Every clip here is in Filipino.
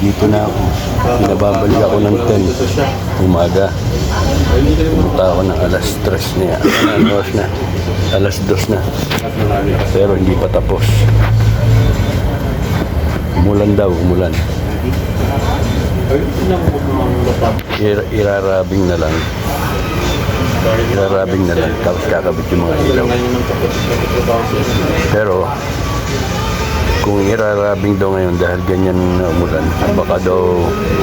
Dito na ako. Pinababalik ako ng 10 umaga. Pumunta ako ng alas 3 niya. Ano na? Alas 2 na. Pero hindi pa tapos. Umulan daw, umulan. Ir- irarabing na lang. Irarabing na lang. Tapos kakabit yung mga ilaw. Pero, kung irarabing daw ngayon dahil ganyan na umulan, baka daw,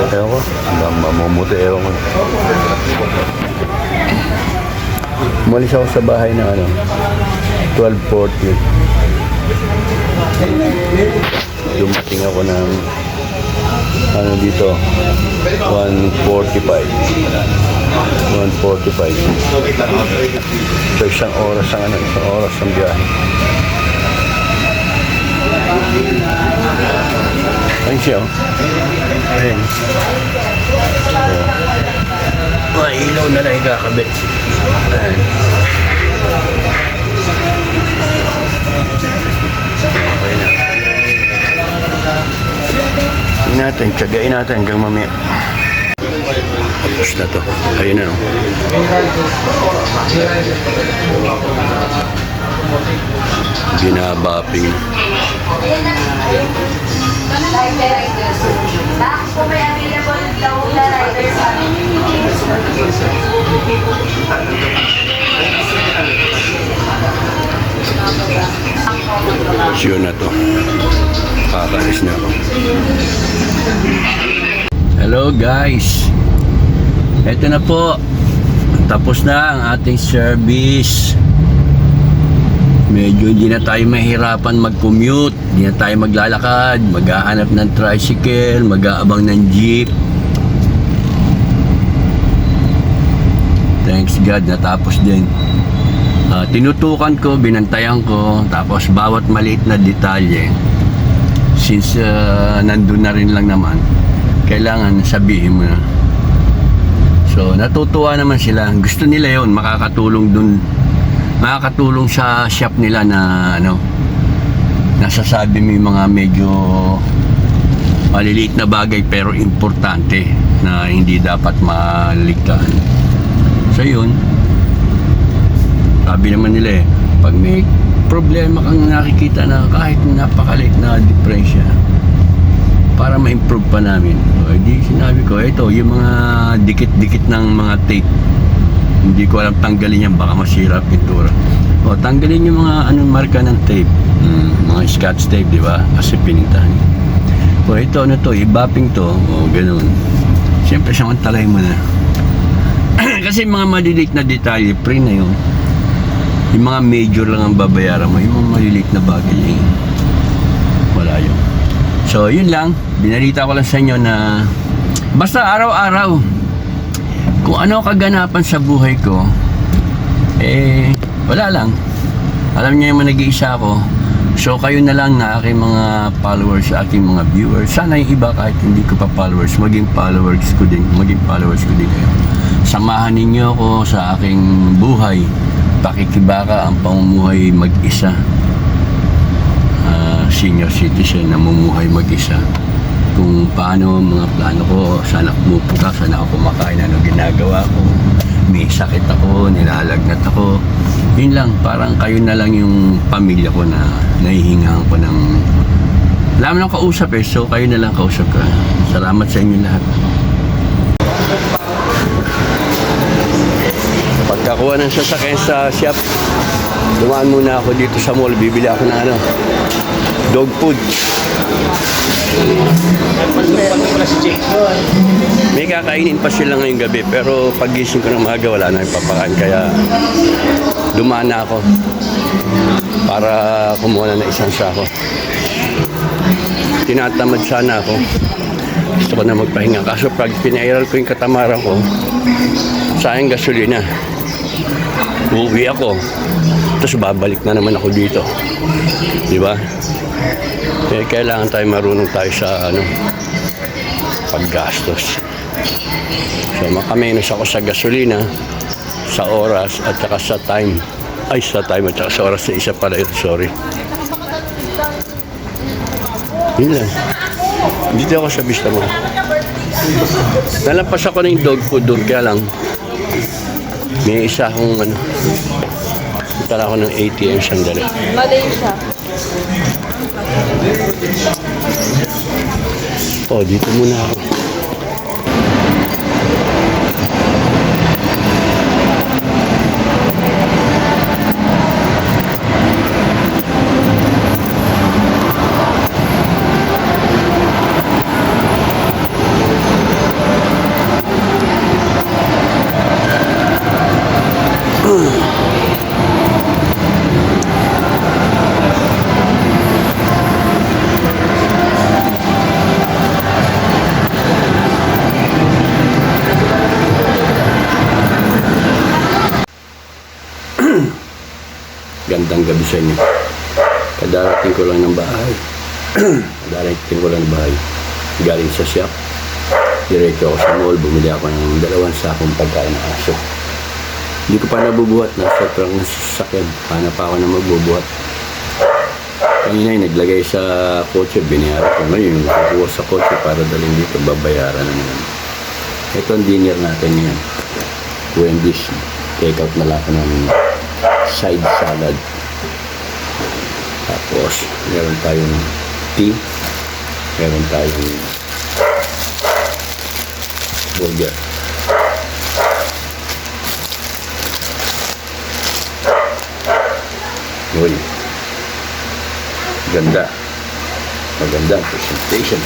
ewan ko, ma- mamumuti, ewan ko. Umalis ako sa bahay ng ano, 12.40. Dumating ako ng ano dito, 145. 145. So isang oras ang ano, isang oras ang biyahe. Ayun siya, oh. Ayun. Oh. Mga ilaw na lang ikakabit. Ayun. Okay na. Tingnan natin, tsagain natin hanggang mamaya. Tapos na to. Ayun na, no? Binabapping. Sure na to. Kakalis na ako. Hello guys. Ito na po. Tapos na ang ating service. Medyo hindi na tayo mahirapan mag-commute. Hindi na tayo maglalakad. Maghahanap ng tricycle. Mag-aabang ng jeep. Thanks God, natapos din. Ah, tinutukan ko, binantayan ko, tapos bawat maliit na detalye, since ah, nandun na rin lang naman, kailangan sabihin mo na. So, natutuwa naman sila. Gusto nila yon makakatulong dun, makakatulong sa shop nila na ano, nasasabi mo yung mga medyo maliliit na bagay pero importante na hindi dapat maligtaan. So, yun, sabi naman nila eh, pag may problema kang nakikita na kahit napakaliit na diferensya, para ma-improve pa namin. O, di sinabi ko, ito, yung mga dikit-dikit ng mga tape, hindi ko alam tanggalin yan, baka masira ang pintura. O, tanggalin yung mga anong marka ng tape, Hmm, mga scotch tape, di ba? Kasi pinintahan. O, ito, ano to, i-bapping to, o, ganun. Siyempre, samantalay mo na. Kasi mga maliliit na detalye, pre na yun. Yung mga major lang ang babayaran mo. Yung mga maliliit na bagay, eh, wala yun. So, yun lang. Binalita ko lang sa inyo na basta araw-araw kung ano kaganapan sa buhay ko, eh, wala lang. Alam niyo naman nag-iisa ako. So, kayo na lang na aking mga followers, aking mga viewers. Sana yung iba kahit hindi ko pa followers, maging followers ko din. Maging followers ko din kayo. Samahan ninyo ako sa aking buhay. Pakikibaka ang pamumuhay mag-isa. Ah, senior citizen na mumuhay mag-isa. Kung paano mga plano ko, saan ako pumupunta, saan ako kumakain, ano ginagawa ko. May sakit ako, nilalagnat ako. Yun lang, parang kayo na lang yung pamilya ko na nahihingaan ko ng... Wala mo lang kausap eh, so kayo na lang kausap ka. Salamat sa inyo lahat. Pagkakuha ng sasakyan sa shop, dumaan muna ako dito sa mall, bibili ako ng ano, dog food. May kakainin pa sila ngayong gabi, pero pagising ko ng maaga, wala na yung papakain. Kaya dumaan na ako para kumuha na ng isang sako. Tinatamad sana ako. Gusto ko na magpahinga. Kaso pag pinairal ko yung katamaran ko, sayang gasolina. Uuwi ako. Tapos babalik na naman ako dito. Di ba? Eh, kailangan tayo marunong tayo sa ano, paggastos. So, makamenos ako sa gasolina, sa oras, at saka sa time. Ay, sa time at saka sa oras sa isa pala ito, sorry. Yun lang. Dito ako sa Vista Mall. Nalampas ako ng dog food doon, kaya lang may isa akong ano. Punta na ako ng ATM sandali. Malaysia. Oh, dito muna ako. Gandang gabi sa inyo. Kadarating ko lang ng bahay. Kadarating ko lang ng bahay. Galing sa shop. Diretso ako sa mall. Bumili ako ng dalawang sakong pagkain ng aso. Hindi ko pa nabubuhat na sobrang sasakyan. Paano pa ako na magbubuhat? Kanina naglagay sa kotse, binayaran ko. Ngayon, kukuha sa kotse para daling dito, babayaran na naman. Ito ang dinner natin ngayon. Wendy's. Take out na lang ako ng side salad. Tapos, meron tayong tea. Meron tayong burger. Yun. Ganda. Maganda presentation.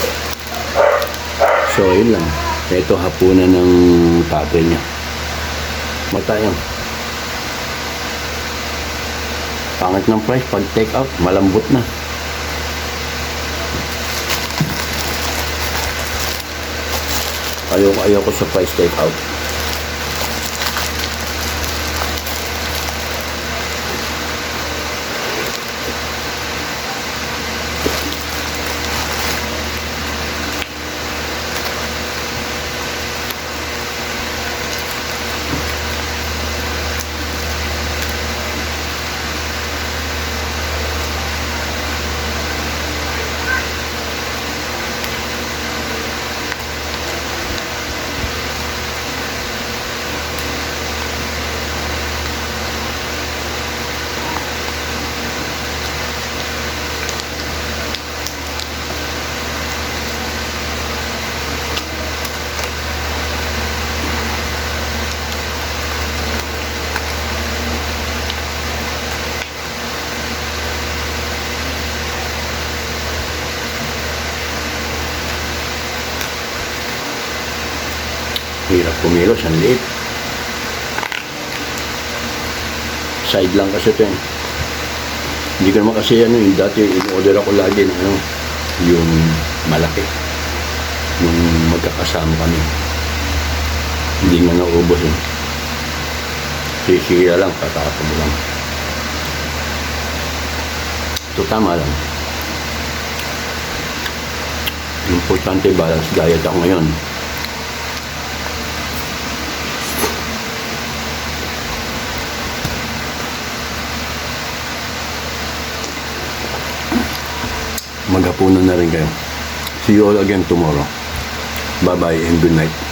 So, yun lang. Ito hapunan ng tatay niya. Matayang. Pangit ng price pag take out, malambot na. Ayoko, ayoko sa price take out. Hirap kumilos, ang liit. Side lang kasi ito eh. Hindi ko naman kasi ano, yung dati in-order ako lagi ng ano, yung malaki. Yung magkakasama kami. Hindi nga naubos eh. Sisiya lang, tatapon lang. Ito tama lang. Importante balance diet ako ngayon. Maghapunan na rin kayo. See you all again tomorrow. Bye-bye and good night.